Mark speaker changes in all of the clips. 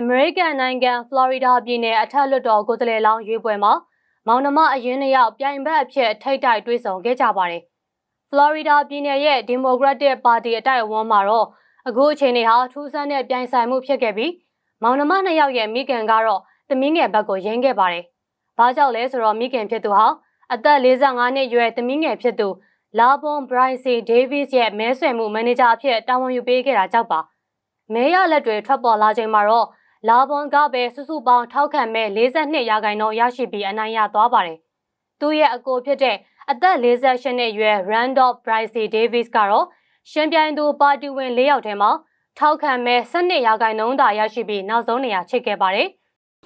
Speaker 1: အမေရိကန်နိုင်ငံဖလော်ရီဒါပြည်နယ်အထက်လွှတ်တော်ကိုယ်စားလှယ်လောင်းရွေးပွဲမှာမောင်နှမအရင်နှစ်ယောက်ပြိုင်ဘက်အဖြစ်ထိတ်တိုက်တွေ့ဆုံခဲ့ကြပါတယ်။ဖလော်ရီဒါပြည်နယ်ရဲ့ဒီမိုကရက်တစ်ပါတီအတိုက်အဝန်းမှာတော့အခုအချိန်တွေဟာထူးဆန်းတဲ့ပြိုင်ဆိုင်မှုဖြစ်ခဲ့ပြီးမောင်နှမနှစ်ယောက်ရဲ့မိခင်ကတော့သမီးငယ်ဘက်ကိုရင်းခဲ့ပါတယ်။ဘာကြောင့်လဲဆိုတော့မိခင်ဖြစ်သူဟာအသက်45နှစ်အရွယ်သမီးငယ်ဖြစ်သူလာဘွန်ဘရိုင်စီဒေးဗစ်ရဲ့မဲဆွယ်မှုမန်နေဂျာအဖြစ်တာဝန်ယူပေးခဲ့တာကြောင့်ပါ။မဲရလက်တွေထွက်ပေါ်လာချိန်မှာတော့ လာဘွန်ကပဲစုစုပေါင်းထောက်ခံမဲ့42ရာခိုင်နှုန်းရရှိပြီးအနိုင်ရသွားပါတယ်။သူရဲ့အကိုဖြစ်တဲ့အသက်48နှစ်အရွယ် Randolph Bryce Davis ကတော့ရှင်ပြိုင်သူပါတီဝင်၄ယောက်ထဲမှာထောက်ခံမဲ့12ရာခိုင်နှုန်းသာရရှိပြီးနောက်ဆုံးနေရာချိတ်ခဲ့ပါတယ်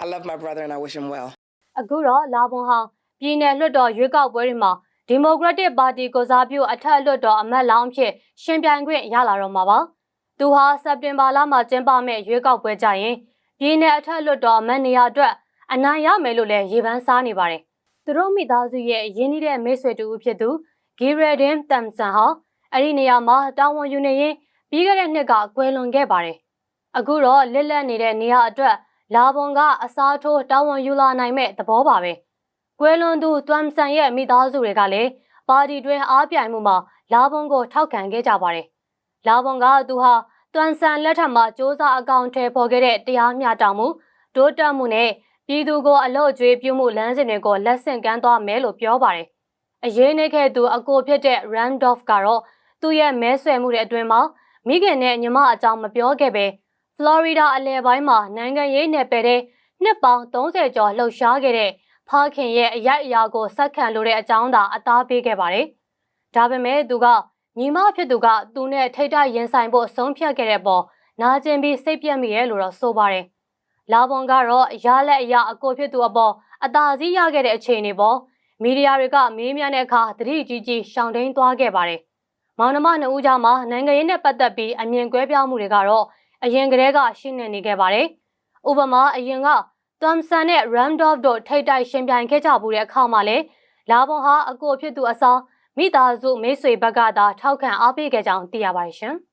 Speaker 2: I love my brother and I wish him well.
Speaker 1: ။အခုတော့လာဘွန်ဟောင်းပြည်내လွှတ်တော်ရွေးကောက်ပွဲတွေမှာဒီမိုကရက်တစ်ပါတီကိုစားပြုအထက်လွှတ်တော်အမတ်လောင်းဖြစ်ရှင်ပြိုင်ခွင့်ရလာတော့မှာပါ။သူဟာစက်တင်ဘာလမှာကျင်းပမဲ့ရွေးကောက်ပွဲကြရင် ပြည်내အထက်လွှတ်တော်အမတ်နေရာအတွက်အနိုင်ရမယ်လို့လည်းရေပန်းစားနေပါတယ်။သူတို့မိသားစုရဲ့ရင်းနှီးတဲ့မိတ်ဆွေတူဖြစ်သူဂီရဒင်တမ်ဆန်ဟာအဲ့ဒီနေရာမှာတာဝန်ယူနေရင်ပြီးခဲ့တဲ့နှစ်ကကွယ်လွန်ခဲ့ပါတယ်။အခုတော့လစ်လက်နေတဲ့နေရာအတွက်လာဘွန်ကအစားထိုးတာဝန်ယူလာနိုင်မဲ့သဘောပါပဲ။ကွယ်လွန်သူတွမ်ဆန်ရဲ့မိသားစုတွေကလည်းပါတီတွင်အားပြိုင်မှုမှာလာဘွန်ကိုထောက်ခံခဲ့ကြပါတယ်။လာဘွန်ကသူဟာ တွမ်ဆန်လက်ထက်မှာစ조사အကောင့်ထဲပေါ်ခဲ့တဲ့တရားမျှတမှုတိုးတက်မှုနဲ့ပြည်သူကိုအလို့အကျွေးပြုမှုလမ်းစဉ်တွေကိုလက်ဆင့်ကမ်းသွားမယ်လို့ပြောပါတယ်။အရေးနှိခဲ့သူအကိုဖြစ်တဲ့ Randolph ကတော့သူ့ရဲ့မဲဆွယ်မှုတွေအတွင်းမှာမိခင်နဲ့ညီမအကြောင်းမပြောခဲ့ပဲဖလော်ရီဒါအလဲပိုင်းမှာနိုင်ငံရေးနယ်ပယ်တဲ့နှစ်ပေါင်း30ကျော်လှုပ်ရှားခဲ့တဲ့ဖခင်ရဲ့အရိုက်အရာကိုစက္ခံလိုတဲ့အကြောင်းသာအသားပေးခဲ့ပါတယ်။ဒါပေမဲ့သူက ညီမဖြစ်သူကသူနဲ့ထိတ်တရင်ဆိုင်ဖို့ဆုံးဖြတ်ခဲ့တဲ့ပေါ်နာကျင်ပြီးစိတ်ပြတ်မိရဲ့လို့တော့ဆိုပါတယ်။လာဘွန်ကတော့ရလက်အရာအကိုဖြစ်သူအပေါ်အသာစီးရခဲ့တဲ့အခြေအနေပေါ်မီဒီယာတွေကမေးမြန်းတဲ့အခါသတိကြီးကြီးရှောင်တိန်သွားခဲ့ပါတယ်။မောင်နှမနှစ်ဦးကြားမှာနိုင်ငံရေးနဲ့ပတ်သက်ပြီးအမြင်ကွဲပြားမှုတွေကတော့အရင်ကတည်းကရှင်းနေနေခဲ့ပါတယ်။ဥပမာအရင်ကသွမ်ဆန်နဲ့ Randolph တို့ထိတ်တိုက်ရှင်ပြိုင်ခဲ့ကြမှုတဲ့အခါမှာလေလာဘွန်ဟာအကိုဖြစ်သူအစား မိသားစုမိတ်ဆွေဘက်ကသာထောက်ခံအားပေးခဲ့ကြောင်းသိရပါတယ်ရှင်။